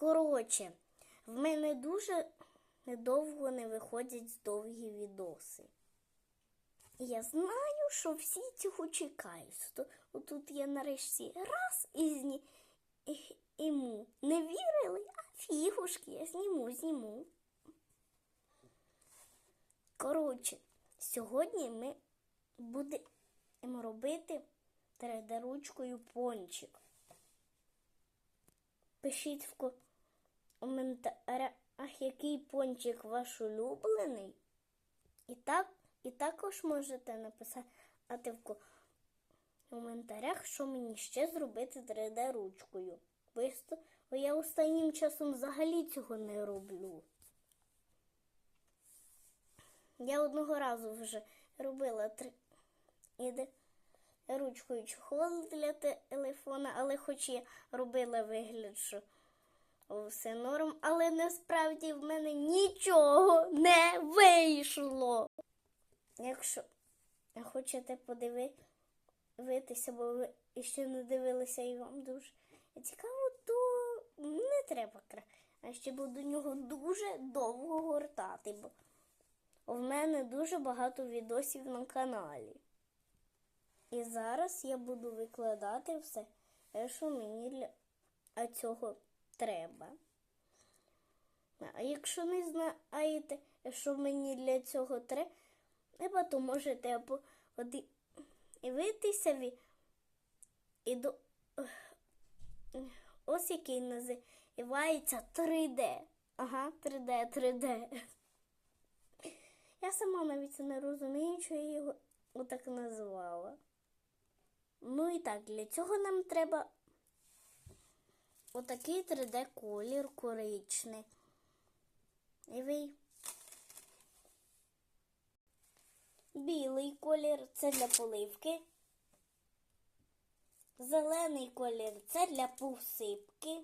Коротше, в мене дуже недовго не виходять довгі відоси. І Я знаю, що всі цього чекають. Отут я нарешті раз і зні... іму. Не вірили, а фігушки, я зніму, зніму. Коротше, сьогодні ми будемо робити 3D-ручкою пончик. Пишіть в коментарях, який пончик ваш улюблений. І, так, і також можете написати в коментарях, що мені ще зробити 3D-ручкою. Бо я, останнім часом взагалі цього не роблю. Я одного разу вже робила три іде ручкою чохол для телефона, але хоч я робила вигляд, що все норм, але насправді в мене нічого не вийшло. Якщо хочете подивитися, бо ви ще не дивилися і вам дуже цікаво, то не треба краще, бо до нього дуже довго гортати, бо в мене дуже багато відосів на каналі. І зараз я буду викладати все, що мені для цього треба. А якщо не знаєте, що мені для цього треба, то можете подивитися і до... ось який називається 3D. Ага, 3D, 3D. Я сама навіть не розумію, що я його отак назвала. Ну і так, для цього нам треба отакий 3D колір коричний. Білий колір це для поливки. Зелений колір це для посипки.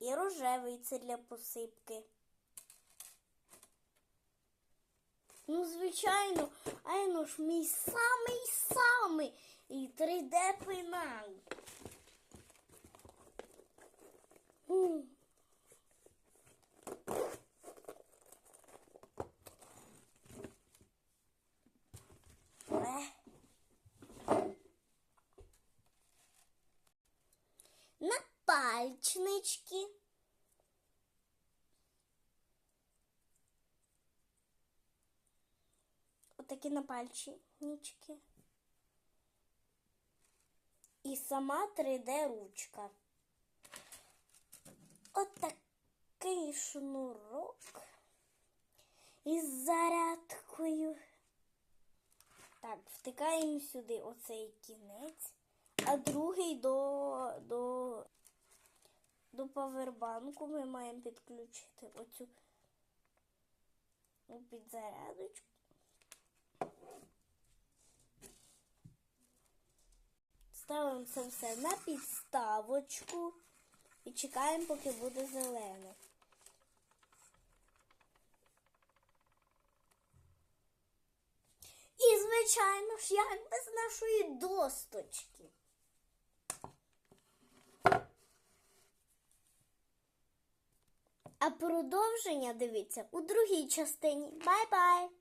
І рожевий це для посипки. Ну, звичайно, айно ж мій самий-самий і 3D пенал. Е. На пальчнички. Отакі напальчнички. І сама 3D ручка. Отакий шнурок із зарядкою. Так, втикаємо сюди оцей кінець, а другий до, до, до павербанку ми маємо підключити оцю підзарядочку. Ставимо це все на підставочку і чекаємо, поки буде зелене. І, звичайно ж, як без нашої досточки. А продовження дивіться у другій частині. Бай-бай!